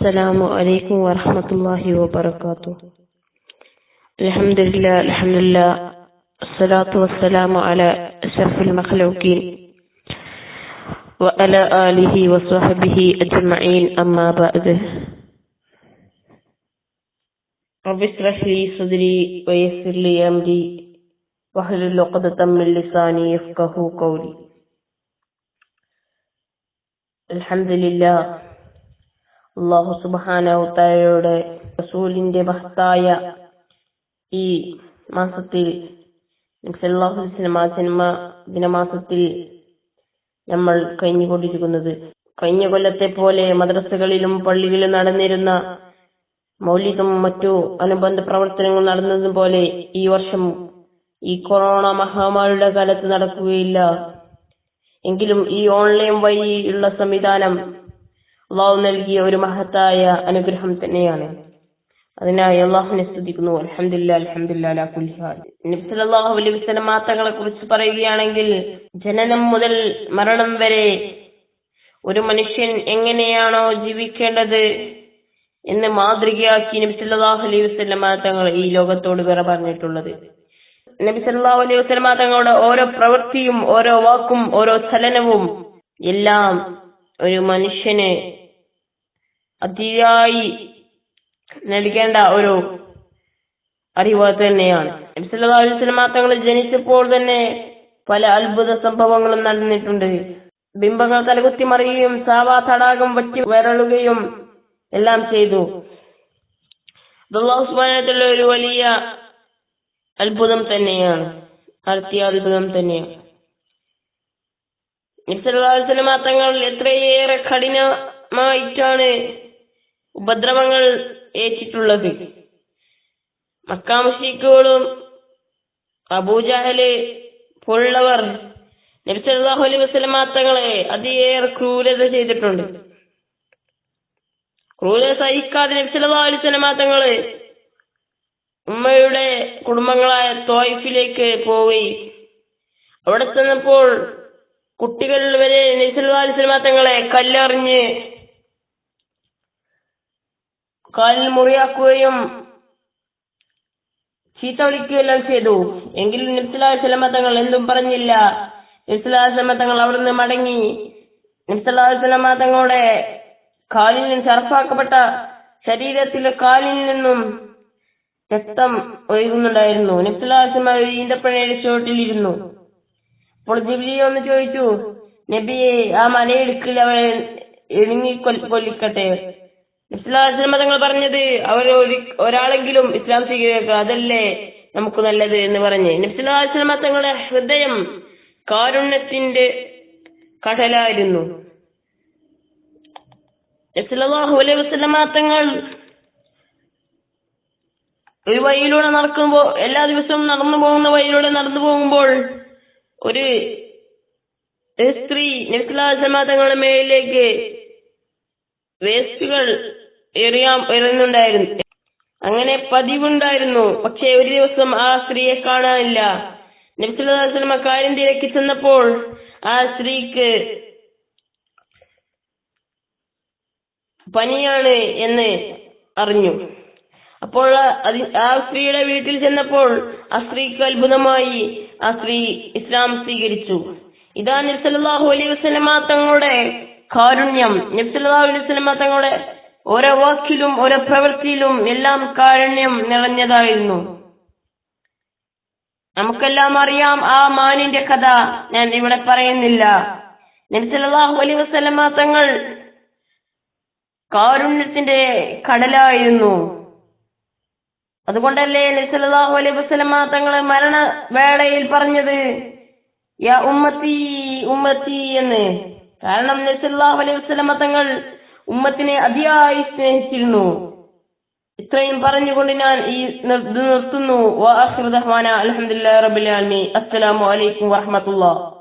السلام عليكم ورحمة الله وبركاته. الحمد لله الحمد لله الصلاة والسلام على أشرف المخلوقين وعلى آله وصحبه أجمعين أما بعد. رب اشرح لي صدري ويسر لي أمري واحلل عقدة من لساني يفقه قولي. الحمد لله അള്ളാഹു തആലയുടെ റസൂലിന്റെ മഹത്തായ ഈ മാസത്തിൽ ജന്മ ദിനമാസത്തിൽ നമ്മൾ കഴിഞ്ഞുകൊണ്ടിരിക്കുന്നത്. കഴിഞ്ഞ കൊല്ലത്തെ പോലെ മദ്രസകളിലും പള്ളികളിലും നടന്നിരുന്ന മൗലികം മറ്റു അനുബന്ധ പ്രവർത്തനങ്ങൾ നടന്നതും പോലെ ഈ വർഷം ഈ കൊറോണ മഹാമാരിയുടെ കാലത്ത് നടക്കുകയില്ല. എങ്കിലും ഈ ഓൺലൈൻ വഴിയുള്ള സംവിധാനം അള്ളാഹു നൽകിയ ഒരു മഹത്തായ അനുഗ്രഹം തന്നെയാണ്. അതിനായി അള്ളാഹുവിനെ സ്തുതിക്കുന്നു. അലഹമില്ല അലഹമില്ല അലൈഹി കുറിച്ച് പറയുകയാണെങ്കിൽ ജനനം മുതൽ മരണം വരെ ഒരു മനുഷ്യൻ എങ്ങനെയാണോ ജീവിക്കേണ്ടത് എന്ന് മാതൃകയാക്കി നബി അലൈഹി വസല്ലം തങ്ങൾ ഈ ലോകത്തോട് വേറെ പറഞ്ഞിട്ടുള്ളത്. നബി അലൈഹി വസല്ലം തങ്ങളുടെ ഓരോ പ്രവൃത്തിയും ഓരോ വാക്കും ഓരോ ചലനവും എല്ലാം ഒരു മനുഷ്യന് അതിയായി നൽകേണ്ട ഒരു അറിവ് തന്നെയാണ്. നബി സല്ലല്ലാഹു അലൈഹി വസല്ലം തങ്ങൾ ജനിച്ചപ്പോൾ തന്നെ പല അത്ഭുത സംഭവങ്ങളും നടന്നിട്ടുണ്ട്. ബിംബങ്ങൾ തലകുത്തി മറിയുകയും സാവാ തടാകം വറ്റി വരളുകയും എല്ലാം ചെയ്തു. ഒരു വലിയ അത്ഭുതം തന്നെയാണ്. നടത്തിയ അത്ഭുതം തന്നെയാണ്. നിസ്സലാസ്ലമ തങ്ങൾ എത്രയേറെ കഠിനമായിട്ടാണ് ഉപദ്രവങ്ങൾ ഏറ്റിട്ടുള്ളത്. മക്കാമുഷിക്കുകളും അബൂജാഹൽ പോലുള്ളവർ നബിസല്ലാഹു അലൈഹി വസ്ലമ തങ്ങളെ അതിയേറെ ക്രൂരത ചെയ്തിട്ടുണ്ട്. ക്രൂരത സഹിക്കാതെ നബിസല്ലാഹു അലൈഹി വസ്ലമ ഉമ്മയുടെ കുടുംബങ്ങളായ തോയിഫിലേക്ക് പോയി. അവിടെ ചെന്നപ്പോൾ കുട്ടികൾ വരെ നബിസല്ലാ തങ്ങളെ കല്ലെറിഞ്ഞ് കാലിൽ മുറിയാക്കുകയും ചീത്ത വിളിക്കുകയെല്ലാം ചെയ്തു. എങ്കിലും നബ്സല്ലാ തങ്ങൾ എന്തും പറഞ്ഞില്ല. നബ്സല്ലാ തങ്ങൾ അവിടുന്ന് മടങ്ങി. നബ്സല്ലാ തങ്ങളുടെ കാലിൽ നിന്ന് ചർപ്പാക്കപ്പെട്ട ശരീരത്തിലെ കാലിൽ നിന്നും രക്തം ഒഴുകുന്നുണ്ടായിരുന്നു. നബ്സല്ലാ ഒരു ഈന്തപ്പഴയുടെ ചുവട്ടിലിരുന്നു. അപ്പോൾ ജിബിലി ഒന്ന് ചോദിച്ചു നബിയെ ആ മലയിടുക്കിൽ അവരെ എഴുങ്ങി കൊല്ലിക്കട്ടെ? ഇസ്ലാം തങ്ങൾ പറഞ്ഞത് അവർ ഒരാളെങ്കിലും ഇസ്ലാം സ്വീകരിക്കുക അതല്ലേ നമുക്ക് നല്ലത് എന്ന് പറഞ്ഞ്. നബ്സുല്ലാസ്ലമ തങ്ങളുടെ ഹൃദയം കാരുണ്യത്തിന്റെ കടലായിരുന്നു. നബ്സുല്ലാഹു അലൈഹി തങ്ങൾ ഒരു വഴിയിലൂടെ നടക്കുമ്പോൾ എല്ലാ ദിവസവും നടന്നു പോകുന്ന വഴിയിലൂടെ നടന്നു പോകുമ്പോൾ ഒരു സ്ത്രീ നബ്സുല്ലാസ്ലമ തങ്ങളുടെ മേലിലേക്ക് വേസ്റ്റുകൾ എറിയാൻ എറിയുന്നുണ്ടായിരുന്നു അങ്ങനെ പതിവുണ്ടായിരുന്നു. പക്ഷെ ഒരു ദിവസം ആ സ്ത്രീയെ കാണാനില്ല. നബ്സുല്ലാസ്ലമ കാര്യം തിരക്കി ചെന്നപ്പോൾ ആ സ്ത്രീക്ക് പനിയാണ് എന്ന് അറിഞ്ഞു. അപ്പോൾ ആ സ്ത്രീയുടെ വീട്ടിൽ ചെന്നപ്പോൾ ആ സ്ത്രീക്ക് അത്ഭുതമായി ആ സ്ത്രീ ഇസ്ലാം സ്വീകരിച്ചു. ഇതാ നബ്സല്ലാഹു അലൈഹി വസ്ലമ തങ്ങളുടെ കാരുണ്യം. നബ്സല്ലാഹു അലൈഹി വസ്ലമ തങ്ങളുടെ ഓരോ വാക്കിലും ഓരോ പ്രവൃത്തിയിലും എല്ലാം കാരുണ്യം നിറഞ്ഞതായിരുന്നു. നമുക്കെല്ലാം അറിയാം ആ മാനിന്റെ കഥ. ഞാൻ ഇവിടെ പറയുന്നില്ല. നബിസലാഹു അലൈഹി വസ്ലമ തങ്ങൾ കാരുണ്യത്തിന്റെ കടലായിരുന്നു. അതുകൊണ്ടല്ലേ നബിസലാഹു അലൈഹി വസ്ലമ തങ്ങൾ മരണവേളയിൽ പറഞ്ഞത് യാ ഉമ്മത്തി ഉമ്മത്തി എന്ന്. കാരണം നബിസലാഹു അലൈഹി വസ്ലമ തങ്ങൾ ഉമ്മത്തിനെ അതിയായി സ്നേഹിച്ചിരുന്നു. ഇത്രയും പറഞ്ഞുകൊണ്ട് ഞാൻ ഈ നിർത്തുന്നു. അലഹമുല്ലാ റബിൻ അസ്സലാമു അലൈക്കും വറഹമത്തുള്ള